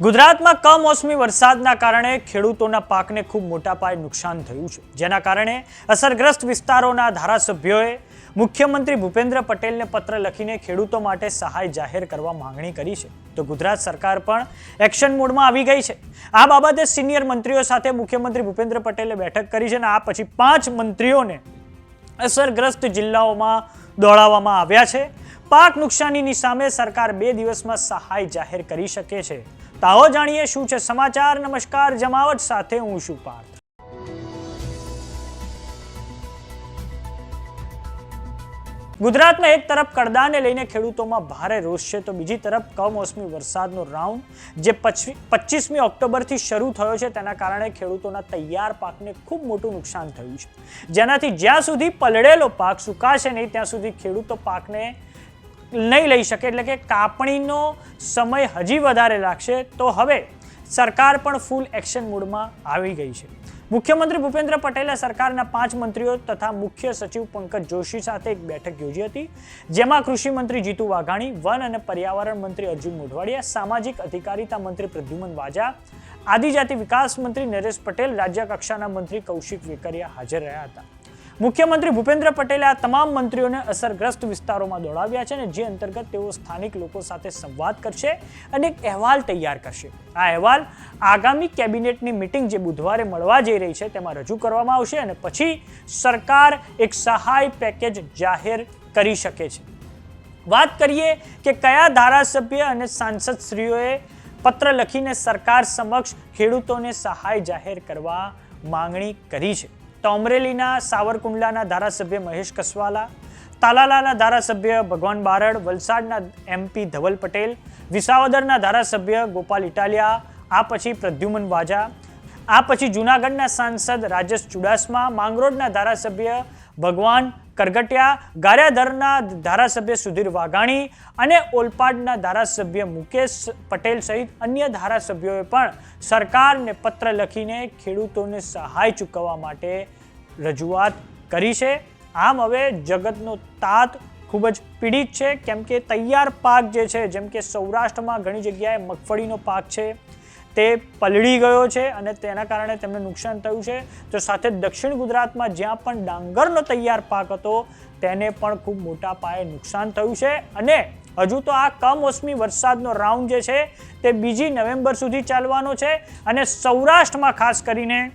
ગુજરાતમાં કમોસમી વરસાદના કારણે ખેડૂતોના પાકને ખૂબ મોટા પાયે નુકસાન થયું છે. જેના કારણે અસરગ્રસ્ત વિસ્તારોના ધારાસભ્યોએ મુખ્યમંત્રી ભૂપેન્દ્ર પટેલને પત્ર લખીને ખેડૂતો માટે સહાય જાહેર કરવા માંગણી કરી છે. તો ગુજરાત સરકાર પણ એક્શન મોડમાં આવી ગઈ છે. આ બાબતે સિનિયર મંત્રીઓ સાથે મુખ્યમંત્રી ભૂપેન્દ્ર પટેલે બેઠક કરી છે અને આ પછી પાંચ મંત્રીઓને અસરગ્રસ્ત જિલ્લાઓમાં દોડાવવામાં આવ્યા છે. પાક નુકસાનીની સામે સરકાર બે દિવસમાં સહાય જાહેર કરી શકે છે. તો જાણીએ શું છે સમાચાર. નમસ્કાર, જમાવટ સાથે હું છું પાર્થ. ગુજરાતમાં એક તરફ કડદાને લઈને ખેડૂતોમાં ભારે રોષ છે, તો બીજી તરફ કમોસમી વરસાદનો રાઉન્ડ, જે પચીસમી ઓક્ટોબરથી શરૂ થયો છે, તેના કારણે ખેડૂતોના તૈયાર પાકને ખૂબ મોટું નુકસાન થયું છે. જેનાથી જ્યાં સુધી પલળેલો પાક સુકાશે નહીં, ત્યાં સુધી ખેડૂતો પાકને નહીં લઈ શકે, એટલે કે કાપણીનો સમય હજી વધારે લાગશે, તો હવે સરકાર પણ ફૂલ એક્શન મૂડમાં આવી ગઈ છે. મુખ્યમંત્રી ભૂપેન્દ્ર પટેલે સરકારના પાંચ મંત્રીઓ તથા મુખ્ય સચિવ પંકજ જોશી સાથે એક બેઠક યોજી હતી, જેમાં કૃષિ મંત્રી જીતુ વાઘાણી, વન અને પર્યાવરણ મંત્રી અર્જુન મોઢવાડિયા, સામાજિક અધિકારીતા મંત્રી પ્રદ્યુમન વાજા, આદિજાતિ વિકાસ મંત્રી નરેશ પટેલ રાજ્ય કક્ષાના મંત્રી કૌશિક વેકરિયા હાજર રહ્યા હતા. મુખ્યમંત્રી ભૂપેન્દ્ર પટેલે આ તમામ મંત્રીઓને અસરગ્રસ્ત વિસ્તારોમાં દોડાવ્યા છે અને જે અંતર્ગત તેઓ સ્થાનિક લોકો સાથે સંવાદ કરશે અને એક અહેવાલ તૈયાર કરશે. આ અહેવાલ આગામી કેબિનેટની મિટિંગ જે બુધવારે મળવા જઈ રહી છે તેમાં રજૂ કરવામાં આવશે અને પછી સરકાર એક સહાય પેકેજ જાહેર કરી શકે છે. વાત કરીએ કે કયા ધારાસભ્ય અને સાંસદશ્રીઓએ પત્ર લખીને સરકાર સમક્ષ ખેડૂતોને સહાય જાહેર કરવા માંગણી કરી છે. તો અમરેલીના સાવરકુંડલાના ધારાસભ્ય મહેશ કસવાલા, તાલાલાના ધારાસભ્ય ભગવાન બારડ, વલસાડના એમપી ધવલ પટેલ, વિસાવદરના ધારાસભ્ય ગોપાલ ઇટાલિયા, આ પછી પ્રદ્યુમન વાજા, આ પછી જૂનાગઢના સાંસદ રાજેશ ચુડાસમા, માંગરોળના ધારાસભ્ય ભગવાન કરગટિયા, ગારિયાધરના ધારાસભ્ય સુધીર વાઘાણી અને ઓલપાડના ધારાસભ્ય મુકેશ પટેલ સહિત અન્ય ધારાસભ્યોએ પણ સરકારને પત્ર લખીને ખેડૂતોને સહાય ચૂકવવા માટે રજૂઆત કરી છે. આમ હવે જગતનો તાત ખૂબ જ પીડિત છે. કેમ કે તૈયાર પાક જે છે, જેમ કે સૌરાષ્ટ્રમાં ઘણી જગ્યાએ મગફળીનો પાક છે, તે પલળી ગયો છે અને તેના કારણે તેમને નુકસાન થયું છે. તો સાથે દક્ષિણ ગુજરાતમાં જ્યાં પણ ડાંગરનો તૈયાર પાક હતો, તેને પણ ખૂબ મોટા પાયે નુકસાન થયું છે. અને હજુ તો આ કમોસમી વરસાદનો રાઉન્ડ જે છે, તે બીજી નવેમ્બર સુધી ચાલવાનો છે. અને સૌરાષ્ટ્રમાં ખાસ કરીને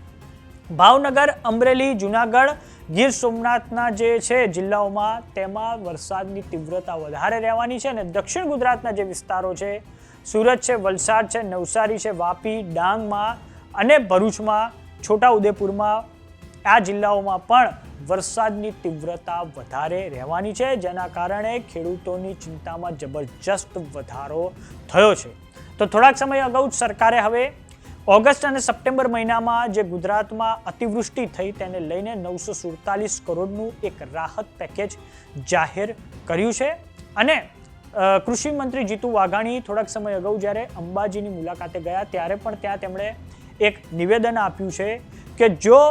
ભાવનગર, અમરેલી, જુનાગઢ, ગીર સોમનાથના જે છે જિલ્લાઓમાં તેમાં વરસાદની તીવ્રતા વધારે રહેવાની છે અને દક્ષિણ ગુજરાતના જે વિસ્તારો છે, સુરત છે, વલસાડ છે, નવસારી છે, વાપી, ડાંગમાં અને ભરૂચમાં, છોટાઉદેપુરમાં આ જિલ્લાઓમાં પણ વરસાદની તીવ્રતા વધારે રહેવાની છે, જેના કારણે ખેડૂતોની ચિંતામાં જબરજસ્ત વધારો થયો છે. તો થોડાક સમય અગાઉ સરકારે હવે ઓગસ્ટ અને સપ્ટેમ્બર મહિનામાં જે ગુજરાતમાં અતિવૃષ્ટિ થઈ તેને લઈને નવસો સુડતાલીસ કરોડનું એક રાહત પેકેજ જાહેર કર્યું છે. અને કૃષિ મંત્રી જીતુ વાઘાણી થોડાક સમય અગાઉ જ્યારે અંબાજીની મુલાકાતે ગયા ત્યારે પણ ત્યાં તેમણે એક નિવેદન આપ્યું છે કે જો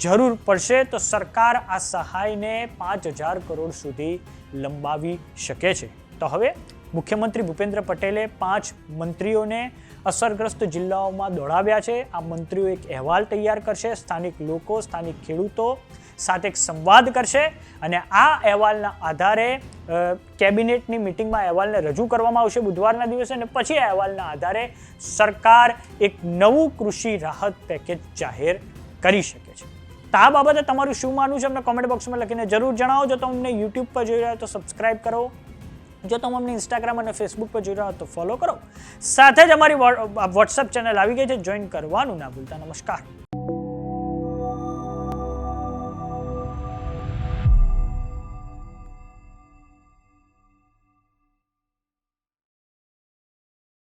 જરૂર પડશે તો સરકાર આ સહાયને પાંચ હજાર કરોડ સુધી લંબાવી શકે છે. તો હવે મુખ્યમંત્રી ભૂપેન્દ્ર પટેલે પાંચ મંત્રીઓને અસરગ્રસ્ત જિલ્લાઓમાં દોડાવ્યા છે. આ મંત્રીઓ એક અહેવાલ તૈયાર કરશે, સ્થાનિક લોકો, સ્થાનિક ખેડૂતો સાથે એક સંવાદ કરશે અને આ અહેવાલના આધારે કેબિનેટની મિટિંગમાં અહેવાલને રજૂ કરવામાં આવશે બુધવારના દિવસે અને પછી આ અહેવાલના આધારે સરકાર એક નવું કૃષિ રાહત પેકેજ જાહેર કરી શકે છે. તો આ બાબતે તમારું શું માનવું છે? અમને કોમેન્ટ બોક્સમાં લખીને જરૂર જણાવો. જો તમને યુટ્યુબ પર જોઈ રહ્યા તો સબસ્ક્રાઇબ કરો. જો તમે અમને ઇન્સ્ટાગ્રામ અને ફેસબુક પર જોઈ રહ્યા તો ફોલો કરો. સાથે જ અમારી વોટ્સઅપ ચેનલ આવી ગઈ છે. જોઈન કરવાનું ના ભૂલતા. નમસ્કાર.